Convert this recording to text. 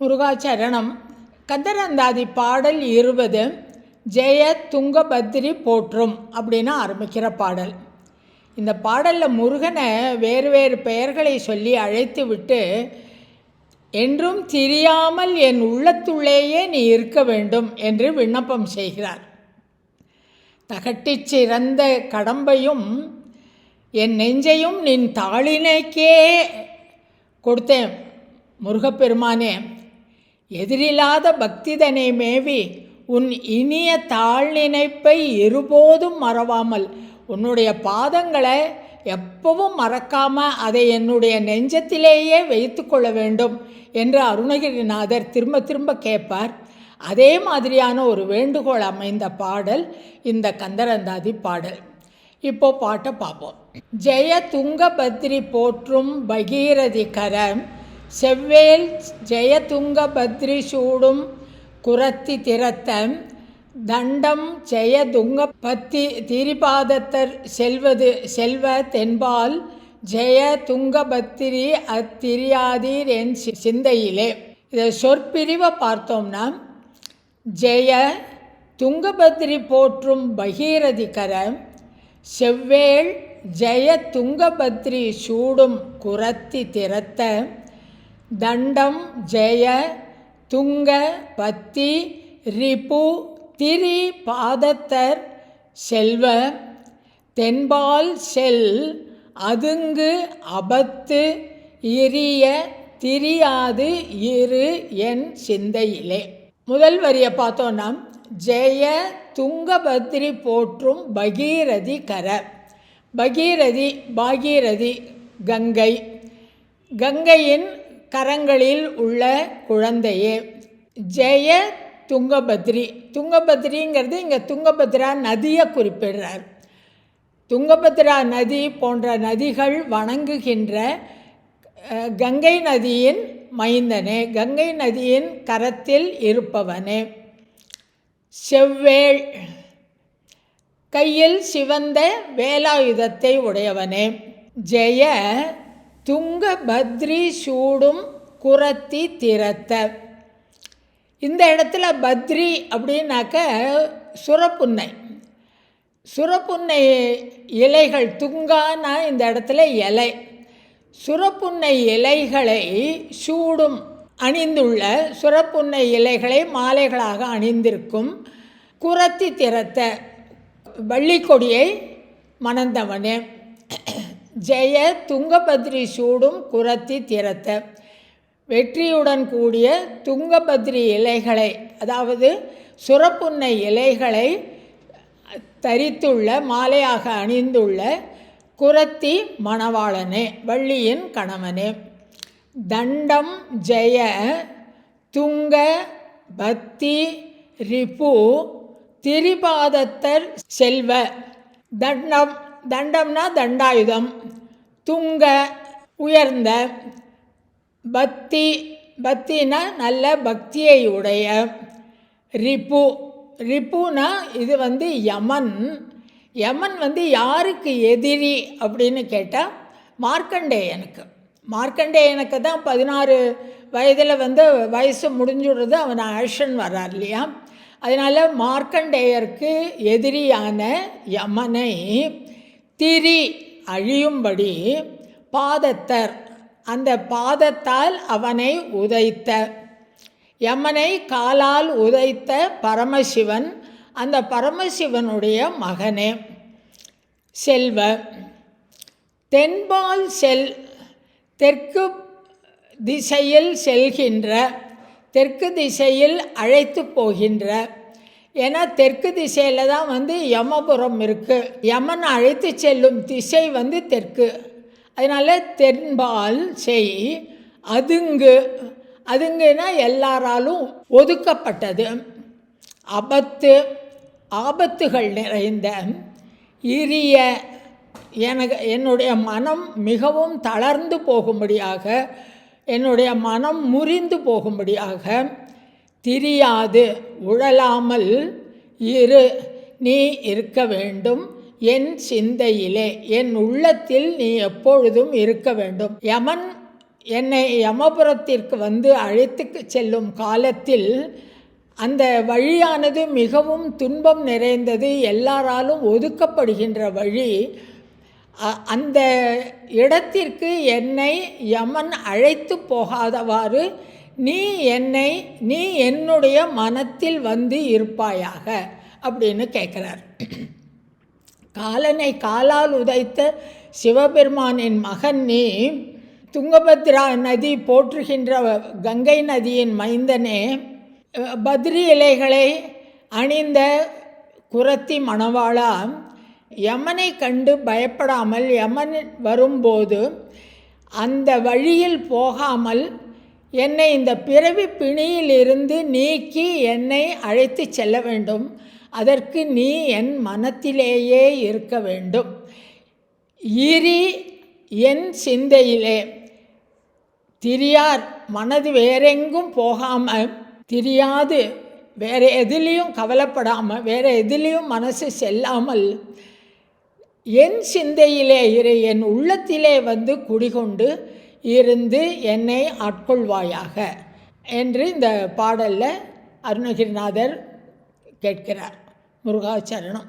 முருகாச்சரணம் கந்தரந்தாதி பாடல் இருபது ஜெய துங்கபத்ரி போற்றும் அப்படின்னு ஆரம்பிக்கிற பாடல். இந்த பாடலில் முருகனை வேறு வேறு பெயர்களை சொல்லி அழைத்து விட்டு என்றும் தெரியாமல் என் உள்ளத்துள்ளேயே நீ இருக்க வேண்டும் என்று விண்ணப்பம் செய்கிறார். தகட்டிச் சிறந்த கடம்பையும் என் நெஞ்சையும் நின் தாளினைக்கே கொடுத்தேன் முருகப்பெருமானே. எதிரில்லாத பக்திதனை மேவி உன் இனிய தாழ் நினைப்பை இருபோதும் மறவாமல் உன்னுடைய பாதங்களை எப்பவும் மறக்காமல் அதை என்னுடைய நெஞ்சத்திலேயே வைத்து கொள்ள வேண்டும் என்று அருணகிரிநாதர் திரும்ப திரும்ப கேட்பார். அதே மாதிரியான ஒரு வேண்டுகோள் அமைந்த பாடல் இந்த கந்தரந்தாதி பாடல். இப்போ பாட்டை பார்ப்போம். ஜெய துங்கபத்ரி போற்றும் பகீரதி கரம். செவ்வேல் ஜெயதுங்கபத்ரி சூடும் குரத்தி திறத்தம் தண்டம் ஜெயதுங்க பத்தி திரிபாதத்தர் செல்வது செல்வ தென்பால் ஜெய துங்கபத்திரி அத்திரியாதீர் என் சி- சிந்தையிலே. இதை சொற்பிரிவை பார்த்தோம்னா ஜெய துங்கபத்ரி போற்றும் பகீரதி கரம் செவ்வேள் ஜெய துங்கபத்ரி சூடும் குரத்தி திறத்த தண்டம் ஜெய துங்க பத்தி ரிபு திரி பாதத்தர் செல்வ தென்பால் செல் அதுங்கு அபத்து இரிய திரியாது இரு என் சிந்தையிலே. முதல் வரியை பார்த்தோன்னா ஜெய துங்கபத்ரி போற்றும் பகீரதி கர. பகீரதி பாகீரதி கங்கை. கங்கையின் கரங்களில் உள்ள குழந்தையே. ஜெய துங்கபத்ரி. துங்கபத்ரிங்கிறது இங்கே துங்கபத்ரா நதியை குறிப்பிடுறார். துங்கபத்ரா நதி போன்ற நதிகள் வணங்குகின்ற கங்கை நதியின் மைந்தனே. கங்கை நதியின் கரத்தில் இருப்பவனே. செவ்வேள். கையில் சிவந்த வேலாயுதத்தை உடையவனே. ஜெய துங்கபத்ரி சூடும் குரத்தி திறத்த. இந்த இடத்துல பத்ரி அப்படின்னாக்க சுரப்புன்னை. சுரப்புன்னை இலைகள் துங்கானா இந்த இடத்துல இலை. சுரப்புன்னை இலைகளை சூடும் அணிந்துள்ள சுரப்புன்னை இலைகளை மாலைகளாக அணிந்திருக்கும் குரத்தி திறத்த. வள்ளிக்கொடியை மணந்தவனே. ஜெய துங்கபத்ரி சூடும் குரத்தி திறத்த. வெற்றியுடன் கூடிய துங்கபத்ரி இலைகளை அதாவது சுரப்புன்னை இலைகளை தரித்துள்ள மாலையாக அணிந்துள்ள குரத்தி மணவாளனே வள்ளியின் கணவனே. தண்டம் ஜெய துங்க பக்தி ரிபு திரிபாதத்தர் செல்வ. தண்டம் தண்டம்னா தண்டாயுதம். துங்க உயர்ந்த பக்தி பக்தினா நல்ல பக்தியை உடைய. ரிப்பு ரிப்புனா இது வந்து யமன். யமன் வந்து யாருக்கு எதிரி அப்படின்னு கேட்டால் மார்க்கண்டேயனுக்கு. மார்க்கண்டேயனுக்கு தான் பதினாறு வயதில் வந்து வயசு முடிஞ்சுடுறது அவன் ஆக்ஷன் வர்றார் இல்லையா? அதனால் மார்க்கண்டேயருக்கு எதிரியான யமனை திரி அழியும்படி பாதத்தர். அந்த பாதத்தால் அவனை உதைத்த யமனை காலால் உதைத்த பரமசிவன் அந்த பரமசிவனுடைய மகனே. செல்வ தென்பால் செல் தெற்கு திசையில் செல்கின்ற தெற்கு திசையில் அழைத்து போகின்ற ஏன்னா தெற்கு திசையில் தான் வந்து யமபுரம் இருக்குது யமன் அழைத்து செல்லும் திசை வந்து தெற்கு. அதனால் தென்பால் செய் அதுங்கு. அதுங்குனா எல்லாராலும் ஒதுக்கப்பட்டது. அபத்து ஆபத்துகள் நிறைந்த இரிய எனக்கு என்னுடைய மனம் மிகவும் தளர்ந்து போகும்படியாக என்னுடைய மனம் முறிந்து போகும்படியாக திரியாது. உழலாமல் இரு நீ இருக்க வேண்டும். என் சிந்தையிலே என் உள்ளத்தில் நீ எப்பொழுதும் இருக்க வேண்டும். யமன் என்னை யமபுரத்திற்கு வந்து அழைத்து செல்லும் காலத்தில் அந்த வழியானது மிகவும் துன்பம் நிறைந்தது. எல்லாராலும் ஒதுக்கப்படுகின்ற வழி அ- அந்த இடத்திற்கு என்னை யமன் அழைத்து போகாதவாறு நீ என்னை நீ என்னுடைய மனத்தில் வந்து இருப்பாயாக அப்படின்னு கேட்குறார். காலனை காலால் உதைத்த சிவபெருமானின் மகன் நீ துங்கபத்ரா நதி போற்றுகின்ற கங்கை நதியின் மைந்தனே பத்ரி இலைகளை அணிந்த குரத்தி மணவாளா யமனை கண்டு பயப்படாமல் யமன் வரும்போது அந்த வழியில் போகாமல் என்னை இந்த பிறவி பிணியிலிருந்து நீக்கி என்னை அழைத்து செல்ல வேண்டும். அதற்கு நீ என் மனத்திலேயே இருக்க வேண்டும். இரி என் சிந்தையிலே. திரியார் மனது வேறெங்கும் போகாமல் தெரியாது வேறு எதுலேயும் கவலைப்படாமல் வேறு எதுலேயும் மனசு செல்லாமல் என் சிந்தையிலே இரு என் உள்ளத்திலே வந்து குடிகொண்டு இருந்து என்னை ஆட்கொள்வாயாக என்று இந்த பாடலில் அருணகிரிநாதர் கேட்கிறார். முருகாச்சரணம்